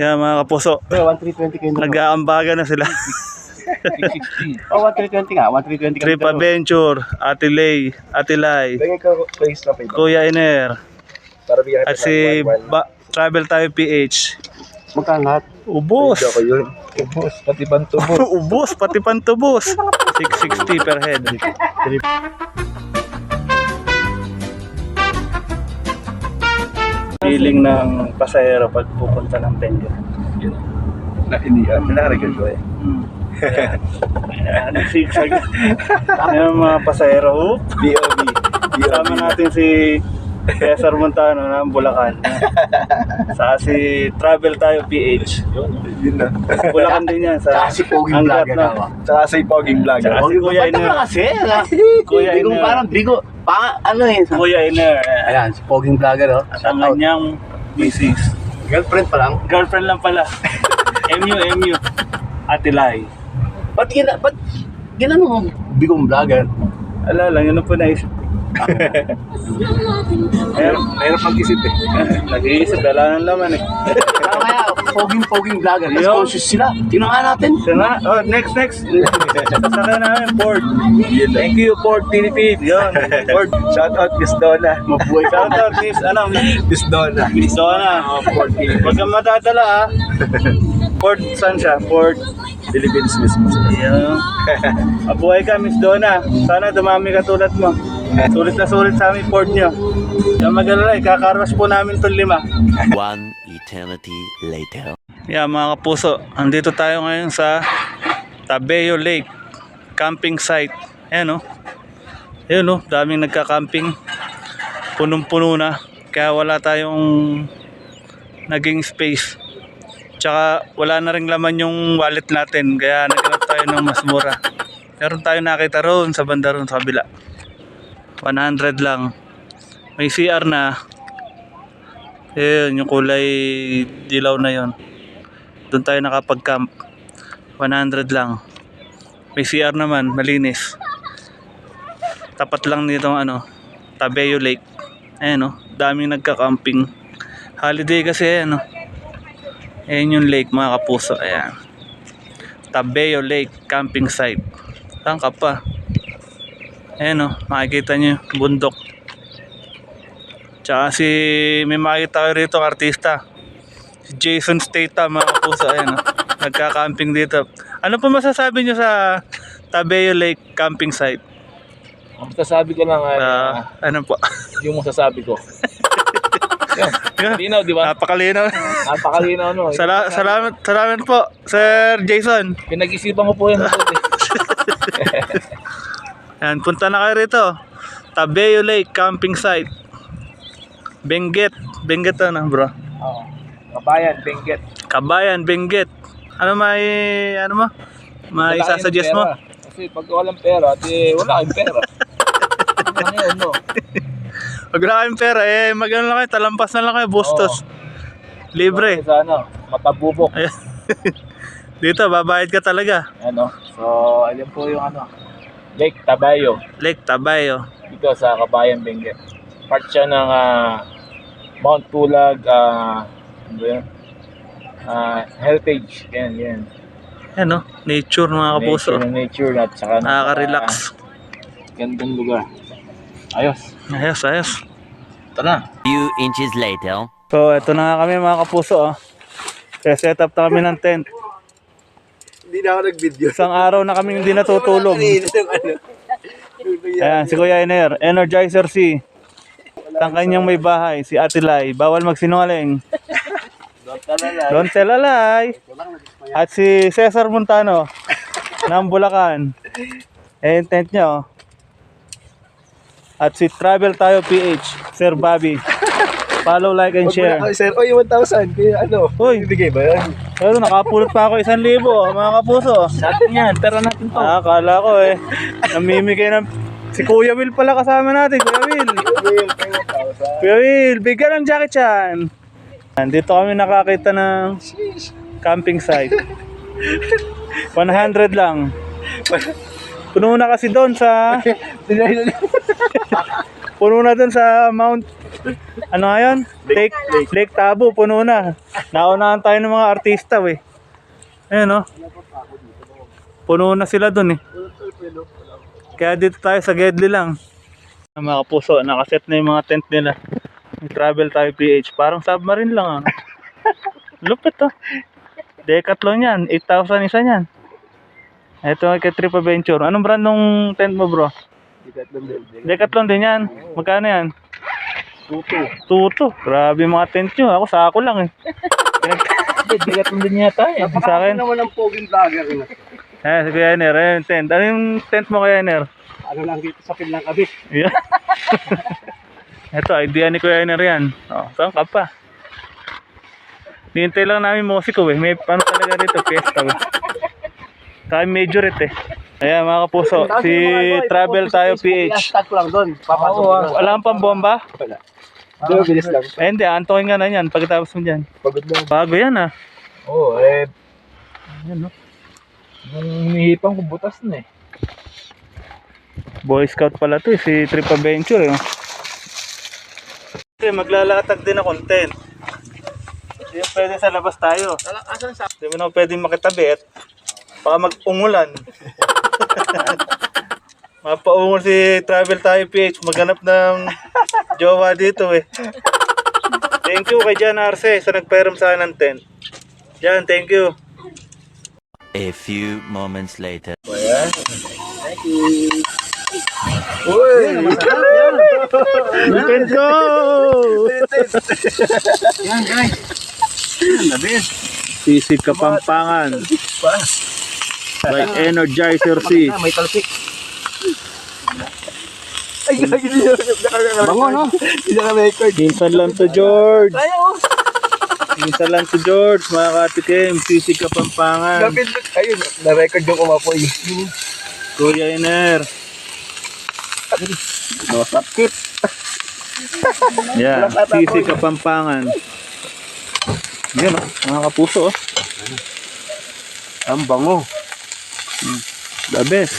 Yan mga kapuso, Pero 1320 kayo na. nag-aambaga na sila. 660. Oh, 1320 nga. 1320 Trip Adventure, Ate Lay, Ate Lai, ko place na pa Kuya Iner, Para bigyan at si ba- Travel Tayo PH. Magkano lahat? Ubus! ko yun. Ubus, pati bantubo. Ubus, pati pantubos. 660 per head. Feeling ng pasahero pag pupunta ng Benguet. na, hindi, ah, nakaregal ko eh. Hmm. Ayan, Nagsigsag. Ayan mga pasahero. Oop. B.O.B. Kasama natin si Cesar Montano ng Bulacan. Sa si Travel Tayo PH. Yun na. Bulacan din yan. Sa Tsaka si Poging Vlogger na. Tsaka si Poging Vlogger. Tsaka si Kuya Iner. kasi? Kuya Bigong Iner. parang bigo. Pa, ano eh. Kuya Iner. Ayan, si Poging Vlogger oh. At ang kanyang misis. Girlfriend pa lang. Girlfriend lang pala. MU, MU. Ate Lai. Ba't gina, ba't ginano mo bigong vlogger? Ala lang, yun ang po naisip. Meron, meron pag-isip eh. Nag-iisip, wala nang laman eh. Kaya kaya, poging-poging vlogger. Yo. conscious sila. Tinungan natin. Sana, oh, next, next. Sasakay namin, Ford. Thank you, Ford Philippines. Yun, Ford. Shout out Miss Donna. Mabuhay Shout out, Miss, ano, Miss Donna. Miss Donna. Oh, Ford Philippines. Huwag kang madadala ah. Ford, saan siya? Ford. Philippines mismo. Yan. Mabuhay ka, Miss Donna. Sana dumami ka tulad mo. Sulit na sulit sa amin, Ford nyo. Yan mag-alala, ikakarwas po namin itong lima. One eternity later. Yeah, mga kapuso, andito tayo ngayon sa Tabeo Lake camping site. Ayan o. Ayan o, daming nagka-camping. Punong-puno na. Kaya wala tayong naging space. Tsaka wala na rin laman yung wallet natin. Kaya naghanap tayo ng mas mura. Meron tayo nakita roon sa banda roon sa kabila. 100 lang. May CR na. Ayun, yung kulay dilaw na yon. Doon tayo nakapag-camp. 100 lang. May CR naman, malinis. Tapat lang nitong ano, Tabeo Lake. Ayan oh, daming nagka-camping. Holiday kasi ayan oh. Ayan yung lake mga kapuso, ayan. Tabeo Lake camping site. Saan ka pa? Ayan oh, makikita nyo bundok. Tsaka si, may makita kayo rito artista. Si Jason Statham mga kapuso, ayan oh. Nagka-camping dito. Ano pa masasabi nyo sa Tabeo Lake camping site? Ang masasabi ko lang ay Ah, ano po? yung masasabi ko. Linaw, di ba? Napakalinaw. Napakalinaw no. Sala- salamat, salamat po, Sir Jason. Pinag-isipan ko po yan. Yan, punta na kayo rito. Tabeo Lake camping site. Benguet. Benguet ano, bro? Oo. Kabayan, Benguet. Kabayan, Benguet. Ano may, ano mo? May Wala isasuggest mo? Kasi pag walang pera, di wala kayong pera. ano yun, no? Pag wala kayong pera, eh, mag-ano lang kayo, talampas na lang kayo, bustos. Libre. Sa ano, matabubok. Dito, babayad ka talaga. Ano? So, ayan po yung ano. Lake Tabayo. Lake Tabayo. Dito sa Kabayan, Benguet. Part siya ng ah, Mount Pulag, ah, ano yun? Ah, heritage. Yan, yan. Yan, no? Nature, mga kapuso. Nature, nature at saka Nakaka-relax. gandang lugar. Ayos. Ayos, ayos. Ito na. Few inches later. So, eto na nga kami mga kapuso. Oh. set up na kami ng tent. Hindi na ako nag-video. Isang araw na kami hindi natutulog. Ayan, si Kuya Ener. Energizer C. Ang kanyang may bahay, si Ate Lai. Bawal magsinungaling. A lie. At si Cesar Montano ng Bulacan. Eh, tent niya, oh. At si Travel Tayo PH, Sir Bobby. Follow, like, and share. Ay, sir, oy, 1,000. Kaya ano? Uy. Bibigay ba yan? Pero nakapulot pa ako isang libo, mga kapuso. Natin yan. Pera natin to. Ah, akala ko eh. Namimigay ng... Si Kuya Will pala kasama natin, Kuya Will. Kuya Will, bigyan ng jacket yan. Dito kami nakakita ng camping site. 100 lang. Puno na kasi doon sa Puno na dun sa Mount, ano nga yun? Lake, Lake Tabo, puno na. Naunahan tayo ng mga artista, we. Ayan, oh. Puno na sila dun, eh. Kaya dito tayo sa Gedli lang. Ang mga kapuso, nakaset na yung mga tent nila. May travel tayo PH. Parang submarine lang, ah. Lupit, oh. Decathlon yan. 8,000 isa yan. Ito kay Trip Adventure. Anong brand nung tent mo, bro? Decathlon din yan. Magkano yan? Tuto. Tuto. Grabe mga tent nyo. Ako sako lang eh. Mo din yata eh. Sa akin. naman ang poging vlogger. yun. Eh, si Kuya Ener. Ayun yung tent. Ano yung tent mo, Kuya Ener? Ano lang dito sa Pinlang Kabit. Yeah. Ito, idea ni Kuya Ener yan. Oh, saan ka pa? Nihintay lang namin musiko eh. May ano talaga rito, fiesta eh. Kaya major it eh. Ayan mga kapuso, si Travel Tayo PH. Hashtag ko lang doon. Papasok ko ah. lang. Wala kang pambomba? Wala. Pero bilis lang. Eh hindi, antokin nga na yan pagkatapos mo dyan. Pagod lang. Bago yan ah. Oo, eh. Ayan, no? Nung hinihipang ko butas na eh. Boy Scout pala to eh, si Trip Adventure eh. Okay, maglalatag din ng content. Hindi pwede sa labas tayo. Asan sa? Hindi mo na pwede makitabi at baka mag-ungulan. Mapaungol si Travel Tayo PH, maghanap ng jowa dito eh. Thank you kay Jan Arce sa nagpairam sa akin ng tent. Jan, thank you. A few moments later. Uy! Masarap yan. Tent ko! Yan guys. Yan, the best. Sisig Kapampangan Pa. By Energizer C. Ah, may talsik. Ay. Bango, no? Hindi na record. Minsan lang to George. Kaya, oh. Minsan lang to George, mga katikim. Sisig Kapampangan. Gapit. Ayun, na-record yung kumapoy. Kuya Iner. No, sakit. Yan, sisig Kapampangan. Yan oh, mga kapuso oh. Ang bango. The best.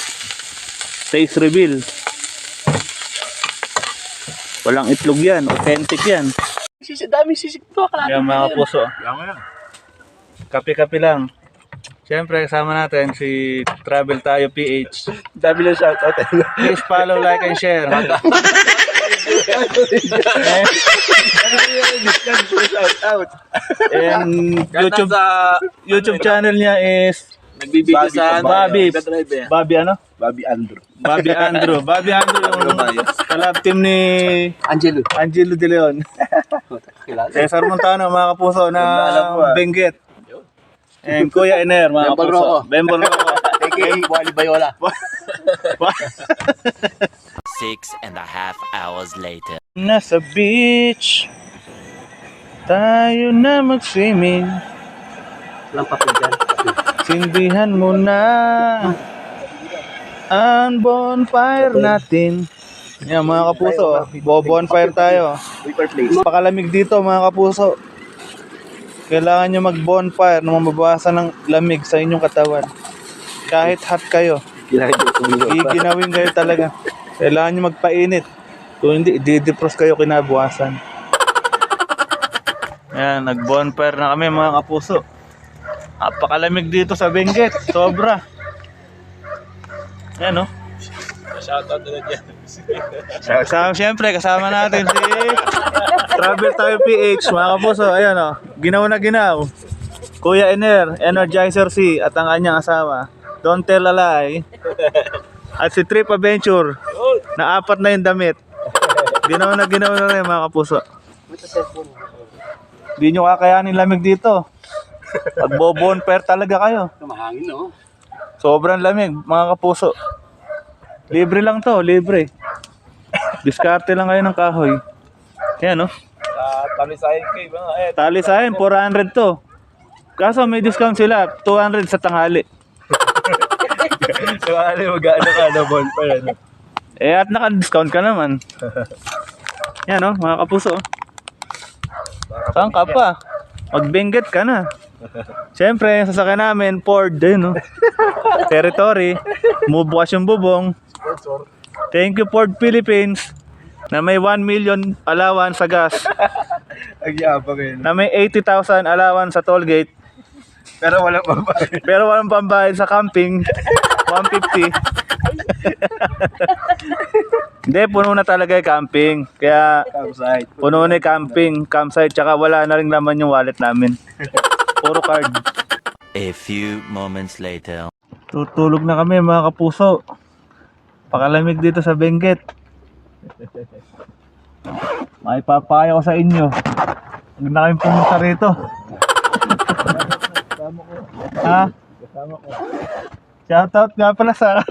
Taste reveal. Walang itlog yan, authentic yan. Sisig, dami sisig to. Akala Yan mga kapuso. Kape-kape lang. Siyempre, kasama natin si Travel Tayo PH. Dami lang shoutout. Please follow, like, and share. And YouTube YouTube channel niya is Nagbibigay sa Bobby. Bobby ano? Bobby Andrew. Bobby Andrew. Bobby Andrew yung kalab team ni Angelo. Angelo De Leon. Cesar Montano, mga kapuso na ah. Benguet. And Kuya Ener, mga Bembol kapuso. Bembol Rocco. AKA Wally Bayola. Six and a half hours later. Nasa beach, tayo na mag-swimming. Walang papel dyan. Sindihan mo na ang bonfire natin. Yan mga kapuso, bo bonfire tayo. Pakalamig dito mga kapuso. Kailangan nyo mag bonfire na mababawasan ng lamig sa inyong katawan. Kahit hot kayo, giginawin kayo talaga. Kailangan nyo magpainit. Kung hindi, didepros kayo kinabukasan. Ayan, nag bonfire na kami mga kapuso. Napakalamig dito sa Benguet. Sobra. Ayan oh. Shoutout na dyan. Kasama, siyempre, kasama natin si Travel Tayo PH, mga kapuso. Ayan o, ginaw na ginaw. Kuya Ener, Energizer C, at ang kanyang asawa. Don't tell a lie. At si Trip Adventure, na apat na yung damit. Ginaw na ginaw na rin, mga kapuso. Hindi nyo kakayanin lamig dito. Magbo-bonfire talaga kayo. Mahangin, no? Sobrang lamig, mga kapuso. Libre lang to, libre. Diskarte lang kayo ng kahoy. Yan, no? Sa Tamisahin Cave, mga eh. Tali sa akin, 400 to. Kaso may discount sila, 200 sa tanghali. Ano, mag-ano ka na bonfire, ano? Eh, at naka-discount ka naman. Yan, no? Mga kapuso. Saan ka pa? Mag-benget ka na. Siyempre, yung sasakyan namin, Ford, din, no? Territory. Mubukas yung bubong. Thank you, Ford Philippines. na may 1 million allowance sa gas, Ang yabang yun. na may 80,000 allowance sa toll gate, Pero wala pa ba? pero walang pambayad sa camping, 150. Hindi, puno na talaga yung camping. Kaya Campsite. puno na yung camping, campsite, tsaka wala na rin naman yung wallet namin. Puro card. A few moments later. Tutulog na kami mga kapuso. Pakalamig dito sa Benguet. May papaya ko sa inyo. Huwag na kayong pumunta rito. ha? Shoutout nga pala sa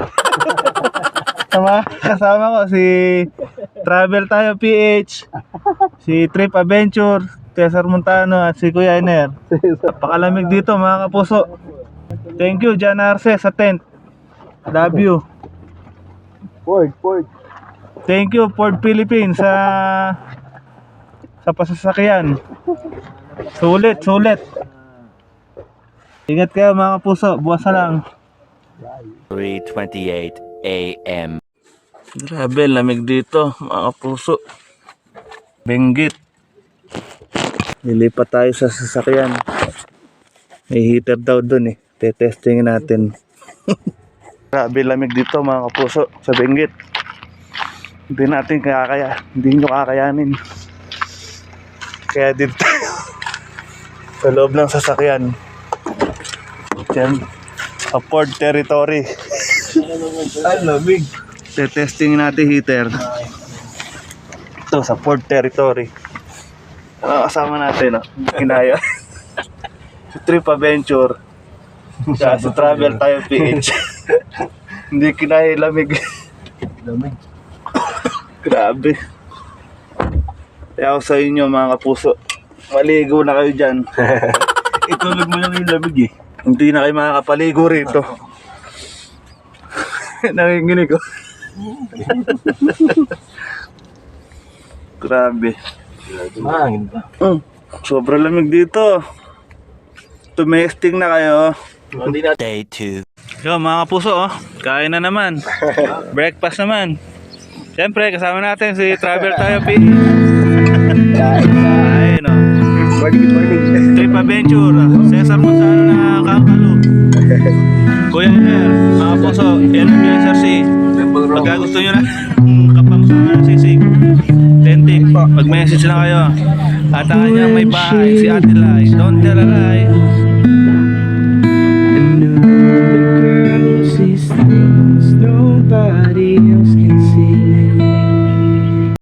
Sama, kasama ko si Travel Tayo PH, si Trip Adventure, Cesar Montano at si Kuya Iner. Pakalamig dito mga kapuso. Thank you, Jan Arce sa tent. Love you. Ford, Ford. Thank you, Ford Philippines sa sa pasasakyan. Sulit, sulit. Ingat kayo mga puso, buwas na lang. 3:28 a.m. Grabe, lamig dito, mga puso. Benggit. Lilipat tayo sa sasakyan. May heater daw dun eh. Tetestingin natin. Grabe, lamig dito mga kapuso sa Benggit. Hindi natin kakaya, hindi nyo kakayanin. Kaya dito tayo. sa loob ng sasakyan. Diyan, sa Ford territory. Ang lamig. Tetesting natin heater. Ito sa Ford territory. Ano kasama natin, no? Kinaya. Trip Adventure. Siya, sa Travel tayo PH. Hindi kinaya lamig. Lamig. Grabe. Kaya ako sa inyo mga kapuso, maligo na kayo dyan. Itulog mo lang yung lamig eh. Hindi na kayo makakapaligo rito. Nanginginig ko. Grabe. Mahangin ba? Mm, sobrang lamig dito. Tumesting na kayo. Hindi na. Day 2. Yo mga kapuso, oh. kain na naman. Breakfast naman. Siyempre, kasama natin si Travel tayo P. Ayun, oh. Morning. Trip Adventure, Cesar Montano na Kampalo. Kuya Ner, mga puso, LB SRC. Pagka gusto nyo na mag-message lang kayo. At ang kanyang may bahay, si Ate. Don't tell a lie.